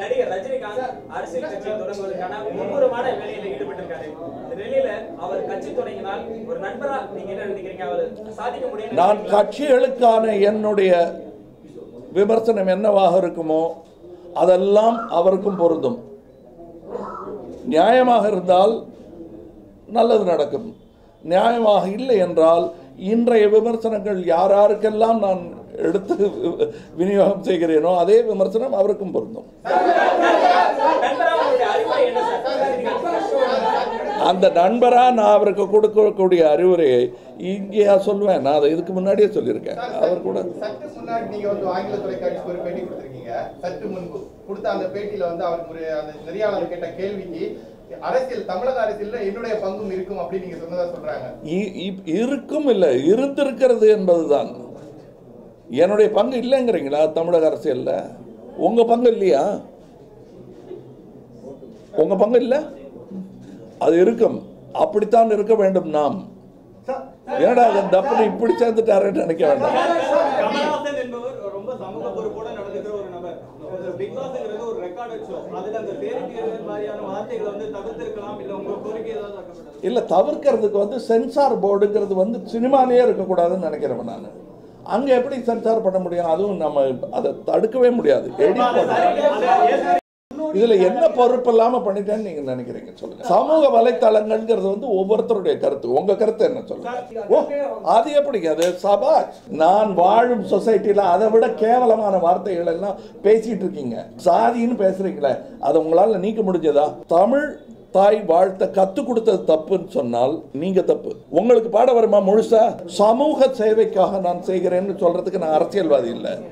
நடிகர் ரஜினிகாந்த் அரசியல் கட்சி தொடங்குவதற்கான மும்முரமான வேலையில ஈடுபட்டிருக்காரு. இந்த நிலையில அவர் கட்சி தொடங்கினால் ஒரு நண்பரா நீங்க என்ன நினைக்கிறீங்க? அவர் சாதிக்க முடியும் நான் கட்சிகளுக்கான என்னுடைய விமர்சனம் என்னவாக இருக்குமோ அதெல்லாம் அவருக்கும் பொருந்தும். நியாயமாக இருந்தால் நல்லது நடக்கும். நியாயமாக இல்லை என்றால் இன்றைய விமர்சனங்கள் யார் யாருக்கெல்லாம் நான் எடுத்து விநியோகம் செய்கிறேனோ அதே விமர்சனம் அவருக்கும் பொருந்தும். அந்த நண்பரா நான் அவருக்கு கொடுக்கக்கூடிய அறிவுரையை இங்கேயா சொல்லுவேன் நான் அதை இதுக்கு முன்னாடியே சொல்லியிருக்கேன். அவர் கூட சற்று முன்னாடி நீங்க வந்து ஆங்கில தொலைக்காட்சிக்கு ஒரு பேட்டி கொடுத்திருக்கீங்க. சற்று முன்பு. கொடுத்த அந்த பேட்டியில வந்து அவர் ஒரு அந்த நெறியாளர் கேட்ட கேள்விக்கு அரசியல் தமிழக அரசியல்ல என்னுடைய பங்கும் இருக்கும் அப்படின்னு நீங்க சொன்னதா சொல்றாங்க. இருக்கும் இல்லை இருந்திருக்கிறது என்பதுதான். என்னுடைய பங்கு இல்லைங்கிறீங்களா தமிழக அரசியல்ல? உங்க பங்கு இல்லையா? உங்க பங்கு இல்லை? அது இருக்கும். அப்படித்தான் இருக்க வேண்டும் நாம். ஏடா அது தப்புன்னு இப்படி சேர்ந்துட்டாருன்னு நினைக்க வேண்டாம். அதுல அந்த மாதிரியான வார்த்தைகளை வந்து தவிர்த்திருக்கலாம் இல்ல உங்க கோரிக்கை ஏதாவது வைக்கப்பட்டது இல்லை தவிர்க்கிறதுக்கு வந்து சென்சார் போர்டுங்கிறது வந்து சினிமாலேயே இருக்கக்கூடாதுன்னு நினைக்கிறவன் நான். அங்கே எப்படி சென்சார் பண்ண முடியும்? அதுவும் நம்ம அதை தடுக்கவே முடியாது. இதுல என்ன பொறுப்பு இல்லாம பண்ணிட்டேன்னு நீங்க நினைக்கிறீங்க? சொல்லுங்க. சமூக வலைத்தளங்கள்ங்கிறது வந்து ஒவ்வொருத்தருடைய கருத்து. உங்க கருத்து என்ன சொல்லுங்க? ஓ அது எப்படி? அது சபா நான் வாழும் சொசைட்டில அதை விட கேவலமான வார்த்தைகள் எல்லாம் பேசிட்டு இருக்கீங்க. சாதின்னு பேசுறீங்களே அதை உங்களால நீக்க முடிஞ்சதா? தமிழ் தாய் வாழ்த்த கத்து கொடுத்தது தப்புன்னு சொன்னால் நீங்க தப்பு. உங்களுக்கு பாட வருமா முழுசா? சமூக சேவைக்காக நான் செய்கிறேன்னு சொல்றதுக்கு நான் அரசியல்வாதி இல்லை.